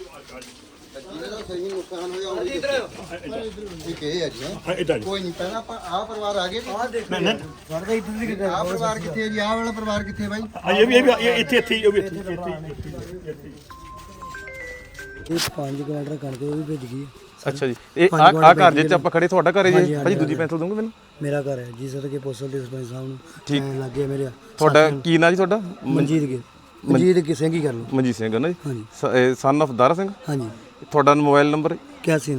ਜਿਹਦਾ ਤਾਂ ਸਹੀ ਨੁਕਸਾਨ ਹੋਇਆ ਉਹ ਠੀਕ ਹੈ ਜੀ ਹੈਂ। ਹਾਂ ਇਦਾਂ ਜੀ ਕੋਈ ਨਹੀਂ ਪਹਿਲਾਂ ਆਪਾਂ ਆਹ ਪਰਿਵਾਰ ਆ ਗਏ ਆਹ ਦੇਖੋ ਵਰਦਾ ਇੱਧਰ ਦੀ ਕਿਤੇ ਆਹ ਪਰਿਵਾਰ ਕਿੱਥੇ ਹੈ ਜੀ। ਆਹ ਵਾਲਾ ਪਰਿਵਾਰ ਕਿੱਥੇ ਹੈ ਬਾਈ ਹਾਂ ਇਹ ਵੀ ਇਹ ਵੀ ਇਹ ਇੱਥੇ ਇੱਥੇ ਹੀ, ਉਹ ਵੀ ਇੱਥੇ ਇੱਥੇ ਇੱਥੇ ਇੱਥੇ ਇੱਥੇ ਇਹ 5 ਕਿਲੋਮੀਟਰ ਕਣਕ ਉਹ ਵੀ ਭੇਜ ਗਈ ਹੈ। ਅੱਛਾ ਜੀ। ਇਹ ਆ ਆ ਘਰ ਜੇ ਚ ਆਪਾਂ ਖੜੇ ਤੁਹਾਡਾ ਘਰ ਹੈ ਜੀ? ਭਾਜੀ ਦੂਜੀ ਪੈਨਸਲ ਦੋਗੇ ਮੈਨੂੰ? ਮੇਰਾ ਘਰ ਹੈ ਜੀ ਸਰ ਕੇ ਪੋਸਟਲ ਦੇ ਸਰਪੰਚ ਸਾਹਿਬ ਨੂੰ। ਠੀਕ। ਲੱਗੇ ਮੇਰੇ ਤੁਹਾਡਾ ਕੀ ਨਾਂ ਜੀ ਤੁਹਾਡਾ? ਮਨਜੀਤ ਕੇ ਮਨਜੀਤ ਕੇ ਸਿੰਘ ਹੀ ਕਰ ਲਓ। ਮਨਜੀਤ ਸਿੰਘ ਨਾ ਜੀ? ਸਨ of ਦਾਰਾ ਸਿੰਘ? ਹਾਂਜੀ। ਤੁਹਾਡਾ ਮੋਬਾਈਲ ਨੰਬਰ ਕਿਆ ਸੀ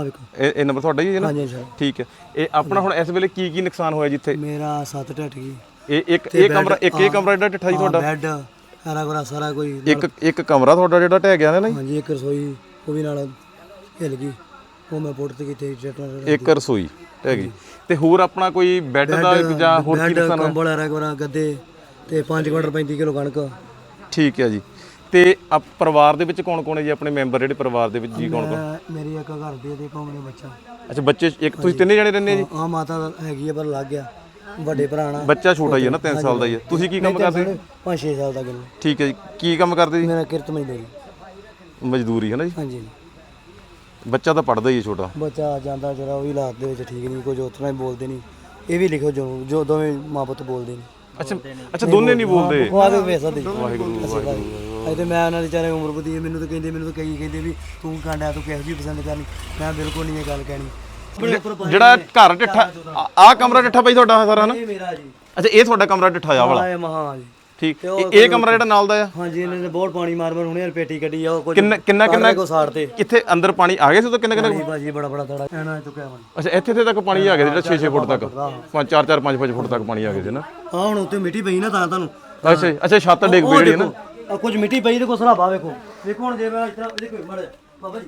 ਆ ਵੇਖੋ। ਇਹ ਇਹ ਨੰਬਰ ਤੁਹਾਡਾ ਹੀ ਹੈ ਨਾ? ਹਾਂਜੀ ਸਰ। ਠੀਕ ਹੈ। ਇਹ ਆਪਣਾ ਹੁਣ ਇਸ ਵੇਲੇ ਕੀ ਕੀ ਨੁਕਸਾਨ ਹੋਇਆ ਜਿੱਥੇ ਮੇਰਾ ਸੱਤ ਟੱਟ ਗਈ ਇਹ ਇੱਕ ਇਹ ਕਮਰਾ ਇੱਕ ਇਹ ਕਮਰਾ ਜਿਹੜਾ ਟੱਠਾ ਜੀ ਤੁਹਾਡਾ? ਬੈੱਡ ਸਾਰਾ ਕੋਰਾ ਸਾਰਾ ਕੋਈ ਇੱਕ ਇੱਕ ਕਮਰਾ ਤੁਹਾਡਾ ਜਿਹੜਾ ਢਹਿ ਗਿਆ ਨਾ ਹਾਂਜੀ ਇੱਕ ਰਸੋਈ ਉਹ ਵੀ ਨਾਲ ਹਿੱਲ ਗਈ। ਉਹ ਮੈਂ ਪੁੱਟ ਤੇ ਕਿਤੇ ਜੱਟਾਂ ਇੱਕ ਰਸੋਈ ਢਹਿ ਗਈ। ਤੇ ਹੋਰ ਆਪਣਾ ਕੋਈ ਬੈੱਡ ਦਾ ਜਾਂ ਹੋਰ ਕੀ ਨੁਕਸਾਨ ਹੋਇਆ? ਕੰਬਲ ਕੋਰਾ ਗੱਦੇ ਤੇ 5 ਕੁਇੰਟਲ 35 ਕਿਲੋ ਕਣਕ। ਠੀਕ ਹੈ ਜੀ। ਤੇ ਆ ਪਰਿਵਾਰ ਦੇ ਵਿੱਚ ਕੌਣ ਕੌਣ ਹੈ ਜੀ? ਆਪਣੇ ਮੈਂਬਰ ਜਿਹੜੇ ਪਰਿਵਾਰ ਦੇ ਵਿੱਚ ਜੀ ਕੌਣ ਕੌਣ? ਮੈਂ- ਮੇਰੀ ਇੱਕ ਘਰ ਦੇ ਤੇ ਕੋਮਨੇ ਬੱਚਾ। ਅੱਛਾ ਬੱਚੇ ਇੱਕ ਤੁਸੀਂ ਤਿੰਨੇ ਜਣੇ ਰਹਿੰਦੇ ਆ ਜੀ? ਆ ਮਾਤਾ ਦਾ ਹੈਗੀ ਆ ਪਰ ਲੱਗ ਗਿਆ। ਵੱਡੇ ਭਰਾ ਨਾਲ ਬੱਚਾ ਛੋਟਾ ਹੀ ਹੈ ਨਾ 3 ਸਾਲ ਦਾ ਹੀ ਹੈ। ਤੁਸੀਂ ਕੀ ਕੰਮ ਕਰਦੇ 5-6 ਸਾਲ ਦਾ ਗੱਲ ਠੀਕ ਹੈ ਜੀ। ਕੀ ਕੰਮ ਕਰਦੇ ਜੀ? ਮੇਰਾ ਕਿਰਤ ਮਜ਼ਦੂਰੀ। ਮਜ਼ਦੂਰੀ ਹੈ ਨਾ ਜੀ? ਹਾਂਜੀ। ਬੱਚਾ ਤਾਂ ਪੜਦਾ ਹੀ ਹੈ ਛੋਟਾ। ਬੱਚਾ ਜਾਂਦਾ ਜਿਹੜਾ ਉਹ ਵੀ ਹਾਲਾਤ ਦੇ ਵਿੱਚ ਠੀਕ ਨਹੀਂ ਕੁਝ ਉਤਨਾ ਹੀ ਬੋਲਦੇ ਨਹੀਂ। ਇਹ ਵੀ ਲਿਖੋ ਜੋ ਜੋ ਦੋਵੇਂ ਮਾਂ ਪੁੱਤ ਬੋਲਦੇ ਨਹੀਂ ਅੱਛਾ ਅੱਛਾ ਦੋਨੇ ਨਹੀਂ ਬੋਲਦੇ? ਉਹ ਆਵੇ ਵੇਸਾ ਦੇ। ਵਾਹਿਗੁਰੂ ਅਜੇ ਤੇ ਮੈਂ ਉਹਨਾਂ ਦੀ ਚਾਰੇ ਉਮਰ ਹੈ ਮੈਨੂੰ ਤਾਂ ਕਹਿੰਦੇ ਮੈਨੂੰ ਤਾਂ ਕਈ ਕਹਿੰਦੇ ਵੀ ਤੂੰ ਕਾਂਡਿਆ ਤੂੰ ਕਿਹੋ ਜਿਹੀ ਪਸੰਦ ਕਰਨੀ? ਮੈਂ ਬਿਲਕੁਲ ਨਹੀਂ ਇਹ ਗੱਲ ਕਹਿਣੀ। ਜਿਹੜਾ ਘਰ ਡਿੱਠਾ ਆ ਕਮਰਾ ਡਿੱਠਾ ਬਈ ਤੁਹਾਡਾ ਸਾਰਾ ਨਾ ਇਹ ਮੇਰਾ ਜੀ। ਅੱਛਾ ਇਹ ਤੁਹਾਡਾ ਕਮਰਾ ਡਿੱਠਾ ਆ ਵਾਲਾ। ਮਹਾ ਜੀ। ਠੀਕ। ਇਹ ਇਹ ਕਮਰਾ ਜਿਹੜਾ ਨਾਲ ਦਾ ਆ? ਹਾਂਜੀ ਇਹਨਾਂ ਨੇ ਬਹੁਤ ਪਾਣੀ ਮਾਰ ਮਾਰ ਹੁਣੇ ਯਾਰ ਪੇਟੀ ਕੱਢੀ ਆ ਉਹ ਕੁਝ ਕਿੰਨਾ ਕਿੰਨਾ ਕਿੰਨਾ ਕੋ ਸਾੜ ਤੇ ਕਿੱਥੇ ਅੰਦਰ ਪਾਣੀ ਆ ਗਿਆ ਸੀ ਤਾਂ ਕਿੰਨਾ ਕਿੰਨਾ ਭਾਜੀ ਬੜਾ ਬੜਾ ਥੜਾ ਐਨਾ ਚੁੱਕਿਆ ਪਾਣੀ ਅੱਛਾ ਇੱਥੇ ਇੱਥੇ ਤੱਕ ਪਾਣੀ ਆ ਗਿਆ ਜਿਹੜਾ 6-6 ਫੁੱਟ ਤੱਕ। 5 4 4 5 5 ਫੁੱਟ ਤੱਕ ਪਾਣੀ ਆ ਗਿਆ ਸੀ ਨਾ। ਆ ਹੁਣ ਉੱਤੇ ਮਿੱਟੀ ਪਈ ਨਾ ਤਾਂ ਤੁਹਾਨੂੰ। ਅੱਛਾ ਅੱਛਾ ਛੱਤ ਡਿੱਗ ਪਈ ਜਿਹੜੀ ਨਾ। ਕੁਝ ਮਿੱਟੀ ਪਈ ਤੇ ਕੋ ਸਲਾਬਾ ਵੇਖੋ। ਵੇਖੋ ਹੁਣ ਜੇ ਮੈਂ ਇਸ ਤਰ੍ਹਾਂ ਦੇਖੋ ਮੜ ਬਾਬਾ ਜੀ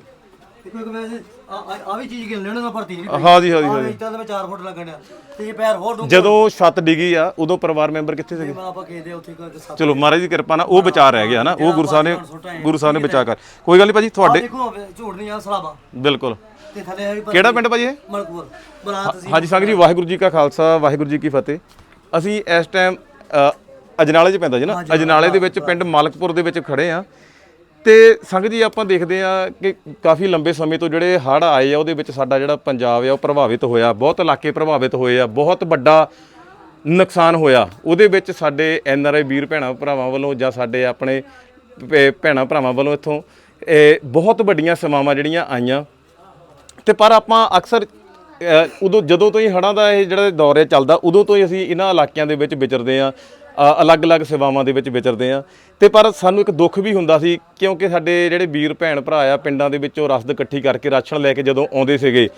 ਦੇਖੋ ਇੱਕ ਵੈਸੇ ਆ ਆ- ਆ ਵੀ ਚੀਜ਼ ਗਿਣ ਲੈਣਾ ਨਾ ਭਰਤੀ ਨਹੀਂ ਪਈ ਹਾਂ ਜੀ ਹਾਂ ਜੀ ਆ ਇੱਦਾਂ ਤਾਂ ਮੈਂ 4 ਫੁੱਟ ਲੱਗਣਿਆ ਤੇ ਇਹ ਪੈਰ ਹੋਰ ਡੂੰਘਾ ਜਦੋਂ ਛੱਤ ਡਿੱਗੀ ਆ ਉਦੋਂ ਪਰਿਵਾਰ ਮੈਂਬਰ ਕਿੱਥੇ ਸੀਗੇ? ਮੈਂ ਆਪਾਂ ਖੇਦੇ ਉੱਥੇ ਕੋਈ ਸੱਤ ਚਲੋ ਮਹਾਰਾਜ ਦੀ ਕਿਰਪਾ ਨਾਲ ਉਹ ਬਚਾ ਰਹਿ ਗਿਆ ਨਾ ਉਹ ਗੁਰੂ ਸਾਹਿਬ ਨੇ ਗੁਰੂ ਸਾਹਿਬ ਨੇ ਬਚਾ ਕਰ। ਕੋਈ ਗੱਲ ਨਹੀਂ ਭਾਜੀ ਤੁਹਾਡੇ ਦੇਖੋ ਝੂਠ ਨਹੀਂ ਆ ਸਲਾਬਾ। ਬਿਲਕੁਲ। ਤੇ ਥੱਲੇ ਆ ਵੀ ਭਰਤੀ ਕਿਹੜਾ ਪਿੰਡ ਭਾਜੀ ਇਹ? ਮਲਕਪੁਰ ਹਾਂਜੀ ਸੰਗ ਜੀ ਵਾਹਿਗੁਰੂ ਜੀ ਕਾ ਖਾਲਸਾ ਵਾਹਿਗੁਰੂ ਜੀ ਕੀ ਫਤਿਹ। ਅਸੀਂ ਇਸ ਟਾਈਮ ਅਜਨਾਲੇ 'ਚ ਪੈਂਦਾ ਜੀ ਨਾ ਅਜਨਾਲੇ ਦੇ ਵਿੱਚ ਪਿੰਡ ਮਾਲਕਪੁਰ ਦੇ ਵਿੱਚ ਖੜੇ ਆ। ਤੇ ਸੰਗ ਜੀ ਆਪਾਂ ਦੇਖਦੇ ਆ ਕਿ ਕਾਫੀ ਲੰਬੇ ਸਮੇਂ ਤੋਂ ਜਿਹੜੇ ਹੜ੍ਹ ਆਏ ਆ, ਉਹਦੇ ਵਿੱਚ ਸਾਡਾ ਜਿਹੜਾ ਪੰਜਾਬ ਆ, ਉਹ ਪ੍ਰਭਾਵਿਤ ਹੋਇਆ। ਬਹੁਤ ਇਲਾਕੇ ਪ੍ਰਭਾਵਿਤ ਹੋਏ ਆ, ਬਹੁਤ ਵੱਡਾ ਨੁਕਸਾਨ ਹੋਇਆ। ਉਹਦੇ ਵਿੱਚ ਸਾਡੇ ਐਨ ਆਰ ਆਈ ਵੀਰ ਭੈਣਾਂ ਭਰਾਵਾਂ ਵੱਲੋਂ ਜਾਂ ਸਾਡੇ ਆਪਣੇ ਭੈ- ਭੈਣਾਂ ਭਰਾਵਾਂ ਵੱਲੋਂ ਇੱਥੋਂ, ਇਹ ਬਹੁਤ ਵੱਡੀਆਂ ਸੇਵਾਵਾਂ ਜਿਹੜੀਆਂ ਆਈਆਂ। ਤੇ ਪਰ ਆਪਾਂ ਅਕਸਰ ਉਦੋਂ ਜਦੋਂ ਤੋਂ ਹੀ ਹੜ੍ਹਾਂ ਦਾ ਇਹ ਜਿਹੜਾ ਦੌਰ ਹੈ ਚੱਲਦਾ, ਉਦੋਂ ਤੋਂ ਹੀ ਅਸੀਂ ਇਹਨਾਂ ਇਲਾਕਿਆਂ ਦੇ ਵਿੱਚ ਵਿਚਰਦੇ ਆ ਅਲੱਗ-ਅਲੱਗ ਸੇਵਾਵਾਂ ਦੇ ਵਿੱਚ ਵਿਚਰਦੇ ਆ ਤੇ ਪਰ ਸਾਨੂੰ ਇੱਕ ਦੁੱਖ ਵੀ ਹੁੰਦਾ ਸੀ, ਕਿਉਂਕਿ ਸਾਡੇ ਜਿਹੜੇ ਵੀਰ ਭੈਣ ਭਰਾ ਆ, ਪਿੰਡਾਂ ਦੇ ਵਿੱਚੋਂ ਰਸਦ ਇਕੱਠੀ ਕਰਕੇ ਰਾਸ਼ਨ ਲੈ ਕੇ ਜਦੋਂ ਆਉਂਦੇ ਸੀਗੇ,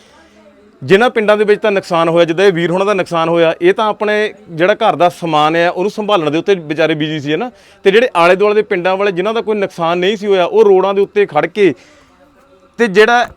ਜਿਨ੍ਹਾਂ ਪਿੰਡਾਂ ਦੇ ਵਿੱਚ ਤਾਂ ਨੁਕਸਾਨ ਹੋਇਆ, ਜਿੱਦਾਂ ਇਹ ਵੀਰ ਹੋਣਾ ਦਾ ਨੁਕਸਾਨ ਹੋਇਆ, ਇਹ ਤਾਂ ਆਪਣੇ ਜਿਹੜਾ ਘਰ ਦਾ ਸਮਾਨ ਹੈ ਉਹਨੂੰ ਸੰਭਾਲਣ ਦੇ ਉੱਤੇ ਵਿਚਾਰੇ ਬਿਜ਼ੀ ਸੀ ਨਾ? ਤੇ ਜਿਹੜੇ ਆਲੇ ਦੁਆਲੇ ਦੇ ਪਿੰਡਾਂ ਵਾਲੇ, ਜਿਨ੍ਹਾਂ ਦਾ ਕੋਈ ਨੁਕਸਾਨ ਨਹੀਂ ਸੀ ਹੋਇਆ, ਉਹ ਰੋਡਾਂ ਦੇ ਉੱਤੇ ਖੜ ਕੇ, ਤੇ ਜਿਹੜਾ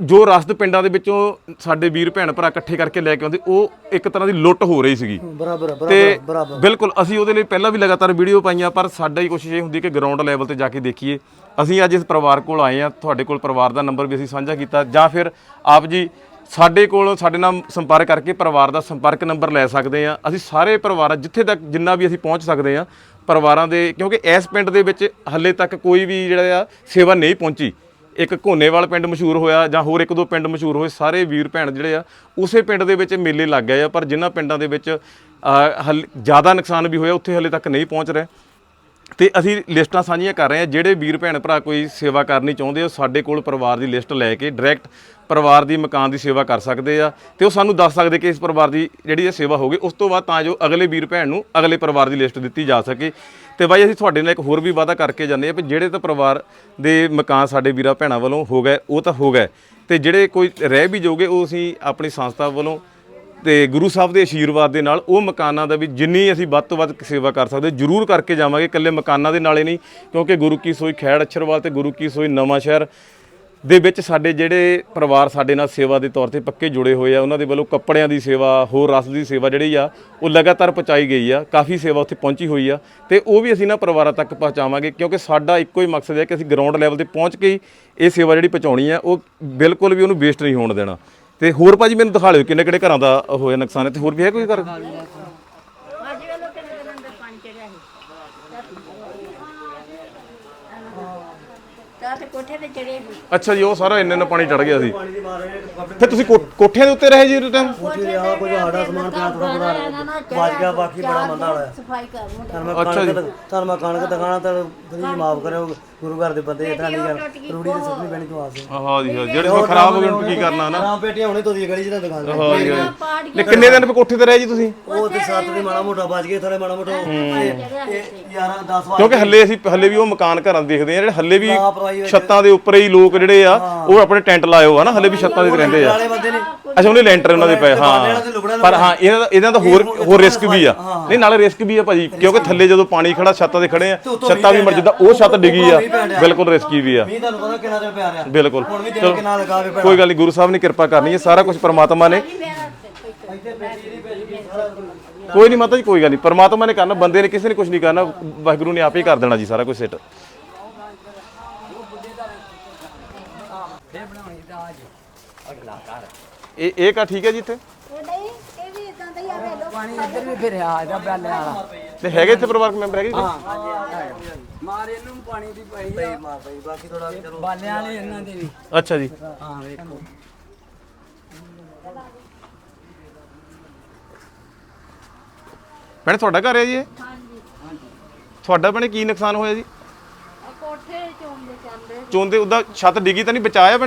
ਜੋ ਰਸਦ ਪਿੰਡਾਂ ਦੇ ਵਿੱਚੋਂ ਸਾਡੇ ਵੀਰ ਭੈਣ ਭਰਾ ਇਕੱਠੇ ਕਰਕੇ ਲੈ ਕੇ ਆਉਂਦੇ ਉਹ ਇੱਕ ਤਰ੍ਹਾਂ ਦੀ ਲੁੱਟ ਹੋ ਰਹੀ ਸੀਗੀ। ਬਰਾਬਰ ਤੇ ਬਰਾਬਰ ਬਰਾਬਰ ਬਿਲਕੁਲ ਅਸੀਂ ਉਹਦੇ ਲਈ ਪਹਿਲਾਂ ਵੀ ਲਗਾਤਾਰ ਵੀਡੀਓ ਪਾਈਆਂ ਪਰ ਸਾਡਾ ਹੀ ਕੋਸ਼ਿਸ਼ ਇਹ ਹੁੰਦੀ ਕਿ ਗਰਾਊਂਡ ਲੈਵਲ ਤੇ ਜਾ ਕੇ ਦੇਖੀਏ। ਅਸੀਂ ਅੱਜ ਇਸ ਪਰਿਵਾਰ ਕੋਲ ਆਏ ਆ ਤੁਹਾਡੇ ਕੋਲ ਪਰਿਵਾਰ ਦਾ ਨੰਬਰ ਵੀ ਅਸੀਂ ਸਾਂਝਾ ਕੀਤਾ ਜਾਂ ਫਿਰ ਆਪ ਜੀ ਸਾਡੇ ਕੋਲ ਸਾਡੇ ਨਾਲ ਸੰਪਰਕ ਕਰਕੇ ਪਰਿਵਾਰ ਦਾ ਸੰਪਰਕ ਨੰਬਰ ਲੈ ਸਕਦੇ ਆ ਅਸੀਂ ਸਾਰੇ ਪਰਿਵਾਰਾਂ ਜਿੱਥੇ ਤੱਕ ਜਿੰਨਾ ਵੀ ਅਸੀਂ ਪਹੁੰਚ ਸਕਦੇ ਆ ਪਰਿਵਾਰਾਂ ਦੇ ਕਿਉਂਕਿ ਇਸ ਪਿੰਡ ਦੇ ਵਿੱਚ ਹੱਲੇ ਤੱਕ ਕੋਈ ਵੀ ਜਿਹੜਾ ਆ ਸੇਵਾ ਨਹੀਂ ਪਹੁੰਚੀ। ਇੱਕ ਘੋਨੇਵਾਲ ਪਿੰਡ ਮਸ਼ਹੂਰ ਹੋਇਆ ਜਾਂ ਹੋਰ ਇੱਕ ਦੋ ਪਿੰਡ ਮਸ਼ਹੂਰ ਹੋਏ, ਸਾਰੇ ਵੀਰ ਭੈਣ ਜਿਹੜੇ ਆ, ਉਸੇ ਪਿੰਡ ਦੇ ਵਿੱਚ ਮੇਲੇ ਲੱਗ ਗਏ ਆ, ਪਰ ਜਿਨ੍ਹਾਂ ਪਿੰਡਾਂ ਦੇ ਵਿੱਚ ਹਲ, ਜ਼ਿਆਦਾ ਨੁਕਸਾਨ ਵੀ ਹੋਇਆ, ਉੱਥੇ ਹਲੇ ਤੱਕ ਨਹੀਂ ਪਹੁੰਚ ਰਹੇ। ਤੇ ਅਸੀਂ ਲਿਸਟਾਂ ਸਾਂਝੀਆਂ ਕਰ ਰਹੇ ਹਾਂ, ਜਿਹੜੇ ਵੀਰ ਭੈਣ ਭਰਾ ਕੋਈ ਸੇਵਾ ਕਰਨੀ ਚਾਹੁੰਦੇ ਹੋ ਸਾਡੇ ਕੋਲ ਪਰਿਵਾਰ ਦੀ ਲਿਸਟ ਲੈ ਕੇ, ਡਾਇਰੈਕਟ ਪਰਿਵਾਰ ਦੀ ਮਕਾਨ ਦੀ ਸੇਵਾ ਕਰ ਸਕਦੇ ਆ ਤੇ ਉਹ ਸਾਨੂੰ ਦੱਸ ਸਕਦੇ ਕਿ ਇਸ ਪਰਿਵਾਰ ਦੀ ਜਿਹੜੀ ਇਹ ਸੇਵਾ ਹੋਗੀ ਉਸ ਤੋਂ ਬਾਅਦ ਤਾਂ ਜੋ ਅਗਲੇ ਵੀਰ ਭੈਣ ਨੂੰ ਅਗਲੇ ਪਰਿਵਾਰ ਦੀ ਲਿਸਟ ਦਿੱਤੀ ਜਾ ਸਕੇ। ਤੇ ਬਾਈ, ਅਸੀਂ ਤੁਹਾਡੇ ਨਾਲ ਇੱਕ ਹੋਰ ਵੀ ਵਾਅਦਾ ਕਰਕੇ ਜਾਂਦੇ ਆ ਵੀ ਜਿਹੜੇ ਤਾਂ ਪਰਿਵਾਰ ਦੇ ਮਕਾਨ ਸਾਡੇ ਵੀਰਾਂ ਭੈਣਾਂ ਵੱਲੋਂ ਹੋ ਗਏ, ਉਹ ਤਾਂ ਹੋ ਗਏ। ਤੇ ਜਿਹੜੇ ਕੋਈ ਰਹਿ ਵੀ ਜੋਗੇ ਉਹ ਅਸੀਂ ਆਪਣੀ ਸੰਸਥਾ ਵੱਲੋਂ ਤੇ ਗੁਰੂ ਸਾਹਿਬ ਦੇ ਆਸ਼ੀਰਵਾਦ ਦੇ ਨਾਲ ਉਹ ਮਕਾਨਾਂ ਦਾ ਵੀ ਜਿੰਨੀ ਅਸੀਂ ਵੱਧ ਤੋਂ ਵੱਧ ਸੇਵਾ ਕਰ ਸਕਦੇ, ਜ਼ਰੂਰ ਕਰਕੇ ਜਾਵਾਂਗੇ। ਇਕੱਲੇ ਮਕਾਨਾਂ ਦੇ ਨਾਲੇ ਨਹੀਂ, ਕਿਉਂਕਿ ਗੁਰੂ ਕੀ ਸੋਈ ਖੈੜ ਅਛਰਵਾਲ ਤੇ ਗੁਰੂ ਕੀ ਸੋਈ ਨਵਾਂ ਸ਼ਹਿਰ ਦੇ ਵਿੱਚ ਸਾਡੇ ਜਿਹੜੇ ਪਰਿਵਾਰ ਸਾਡੇ ਨਾਲ ਸੇਵਾ ਦੇ ਤੌਰ ਤੇ ਪੱਕੇ ਜੁੜੇ ਹੋਏ ਆ, ਉਹਨਾਂ ਦੇ ਵੱਲੋਂ ਕੱਪੜਿਆਂ ਦੀ ਸੇਵਾ, ਹੋਰ ਰਸ ਦੀ ਸੇਵਾ ਜਿਹੜੀ ਆ, ਉਹ ਲਗਾਤਾਰ ਪਹੁੰਚਾਈ ਗਈ ਆ। ਕਾਫੀ ਸੇਵਾ ਉੱਥੇ ਪਹੁੰਚੀ ਹੋਈ ਆ ਤੇ ਉਹ ਵੀ ਅਸੀਂ ਨਾ ਪਰਿਵਾਰਾਂ ਤੱਕ ਪਹੁੰਚਾਵਾਂਗੇ ਕਿਉਂਕਿ ਸਾਡਾ ਇੱਕੋ ਹੀ ਮਕਸਦ ਹੈ ਕਿ ਅਸੀਂ ਗਰਾਊਂਡ ਲੈਵਲ ਤੇ ਪਹੁੰਚ ਕੇ ਹੀ ਇਹ ਸੇਵਾ ਜਿਹੜੀ ਪਹੁੰਚਾਉਣੀ ਆ, ਉਹ ਬਿਲਕੁਲ ਵੀ ਉਹਨੂੰ ਵੇਸਟ ਨਹੀਂ ਹੋਣ ਦੇਣਾ। ਤੇ ਹੋਰ ਭਾਜੀ ਮੈਨੂੰ ਦਿਖਾ ਲਿਓ ਕਿੰਨੇ ਕਿਹੜੇ ਘਰਾਂ ਦਾ ਹੋਇਆ ਨੁਕਸਾਨ ਹੈ ਤੇ ਹੋਰ ਵੀ ਹੈ ਕੋਈ ਘਰ? ਤੇ ਕੋਠੇ ਤੇ ਚੜੇ ਸੀ ਅੱਛਾ ਜੀ ਉਹ ਸਾਰਾ ਇੰਨੇ ਇੰਨਾ ਪਾਣੀ ਚੜ ਗਿਆ ਸੀ। ਪਾਣੀ ਦੀ ਮਾਰੇ ਕੱਪੜੇ ਫਿਰ ਤੁਸੀਂ ਕੋ- ਕੋਠਿਆਂ ਦੇ ਉੱਤੇ ਰਹੇ ਜੀ ਉਸ ਟਾਈਮ ਕੋਠੇ ਦੇ ਆ ਕੁਝ ਸਾਡਾ ਸਮਾਨ ਪਿਆ ਥੋੜਾ ਥੋੜਾ ਵੱਜ ਗਿਆ ਬਾਕੀ ਬੜਾ ਮੰਦਾ ਹੋਇਆ ਸਫ਼ਾਈ ਕਰ ਮੁੰਡੇ ਤੁਹਾਨੂੰ ਮੈਂ ਕਣਕ ਤੁਹਾਨੂੰ ਮੈਂ ਕਣਕ ਦਿਖਾਣਾ ਤਾਂ ਤੁਸੀਂ ਮਾਫ ਕਰਿਓ ਗੁਰੂ ਘਰ ਦੇ ਬੰਦੇ ਇਤਨਾ ਨਹੀਂ ਕਰ ਰੂੜੀ ਤੇ ਸੁੱਟਣੀ ਪੈਣੀ ਤੋਂ ਆਸੇ ਹਾਂ ਜੀ ਹਾਂ ਜਿਹੜੇ ਫਿਰ ਖਰਾਬ ਹੋ ਗਏ ਹੁਣ ਕੀ ਕਰਨਾ ਨਾ? ਪੇਟੀਆਂ ਹੁਣੇ ਤੋਂ ਦੀ ਗਲੀ 'ਚ ਤਾਂ ਦੁਕਾਨ ਤੇ ਹਾਂ ਜੀ ਹਾਂ ਜੀ। ਪਾੜ ਨੇ ਕਿੰਨੇ ਦਿਨ ਫਿਰ ਕੋਠੇ ਤੇ ਰਹੇ ਜੀ ਤੁਸੀਂ? ਉਹ ਤੇ ਸੱਤ ਦੀ ਮਾੜਾ ਮੋਟਾ ਵੱਜ ਗਏ ਥੋੜੇ ਮਾੜਾ ਮੋਟਾ 11 10 ਵਾਰ ਕਿਉਂਕਿ ਹੱਲੇ ਅਸੀਂ ਹੱਲੇ ਵੀ ਉਹ ਮਕਾਨ ਘਰਾਂ ਦੇਖਦੇ ਆ ਜਿਹੜੇ ਹੱਲੇ ਵੀ ਵਿੱਚ ਛੱਤਾਂ ਦੇ ਉੱਪਰ ਹੀ ਲੋਕ ਜਿਹੜੇ ਆ ਉਹ ਆਪਣੇ ਟੈਂਟ ਲਾਇਓ ਆ ਨਾ ਹੱਲੇ ਵੀ ਛੱਤਾਂ ਦੇ ਤੇ ਰਹਿੰਦੇ ਆ। ਅੱਛਾ ਉਹਨੇ ਲੈਂਟਰ ਉਹਨਾਂ ਦੇ ਪਏ ਹਾਂ। ਪਰ ਹਾਂ ਇਹਨਾਂ ਦਾ ਇਹਨਾਂ ਦਾ ਹੋਰ ਹੋਰ ਰਿਸਕ ਵੀ ਆ। ਨਹੀਂ ਨਾਲੇ ਰਿਸਕ ਵੀ ਆ ਭਾਜੀ ਕਿਉਂਕਿ ਥੱਲੇ ਜਦੋਂ ਪਾਣੀ ਖੜਾ ਛੱਤਾਂ ਤੇ ਖੜੇ ਆ ਛੱਤਾਂ ਵੀ ਮਰ ਜਿੱਦਾਂ ਉਹ ਛੱਤ ਡਿੱਗੀ ਆ। ਬਿਲਕੁਲ ਰਿਸਕੀ ਵੀ ਆ। ਮੀਂਹ ਤੁਹਾਨੂੰ ਪਤਾ ਕਿੰਨਾ ਦਿਨ ਪਿਆ ਰਿਹਾ। ਬਿਲਕੁਲ। ਹੁਣ ਵੀ ਦਿਨ ਕਿੰਨਾ ਲਗਾ ਕੇ ਕੋਈ ਗੱਲ ਨਹੀਂ ਗੁਰੂ ਸਾਹਿਬ ਨੇ ਕਿਰਪਾ ਕਰਨੀ ਹੈ ਸਾਰਾ ਕੁਝ ਪ੍ਰਮਾਤਮਾ ਨੇ। ਕੋਈ ਨਹੀਂ ਮਾਤਾ ਜੀ ਕੋਈ ਗੱਲ ਨਹੀਂ ਪ੍ਰਮਾਤਮਾ ਨੇ ਕਰਨਾ ਬੰਦੇ ਨੇ ਕਿਸੇ ਨੇ ਕੁਝ ਨਹੀਂ ਕਰਨਾ ਵਾਹਿਗੁਰੂ ਨੇ ਆਪੇ ਹੀ ਕਰ ਦੇਣਾ ਜੀ ਸਾਰਾ ਕੁਝ ਸੈੱਟ। ਇਹ ਇਹ ਕਾ ਠੀਕ ਹੈ ਜੀ ਇੱਥੇ? ਇਹ ਨਹੀਂ ਇਹ ਵੀ ਇਦਾਂ ਦਾ ਹੀ ਆ ਵੇਲੋ ਪਾਣੀ ਇੱਧਰ ਵੀ ਫਿਰਿਆ ਇਹਦਾ ਬੈਲੇ ਵਾਲਾ। ਤੇ ਹੈਗੇ ਇੱਥੇ ਪਰਿਵਾਰਕ ਮੈਂਬਰ ਹੈਗੇ ਜੀ? ਮਾਰ ਇਹਨੂੰ ਪਾਣੀ ਦੀ ਪਈ ਆ। ਮਾਰ ਪਈ ਬਾਕੀ ਥੋੜਾ ਚਲੋ। ਬਾਲਿਆਂ ਵਾਲੇ ਇਹਨਾਂ ਦੇ ਵੀ। ਅੱਛਾ ਜੀ। ਹਾਂ ਵੇਖੋ। ਭੈਣੇ ਤੁਹਾਡਾ ਘਰ ਹੈ ਜੀ ਇਹ? ਤੁਹਾਡਾ ਭੈਣੇ ਕੀ ਨੁਕਸਾਨ ਹੋਇਆ ਜੀ? ਚੋਂਦੇ ਉਹਦਾ ਛੱਤ ਡਿੱਗੀ ਤਾਂ ਨਹੀਂ ਬਚਾਇਆ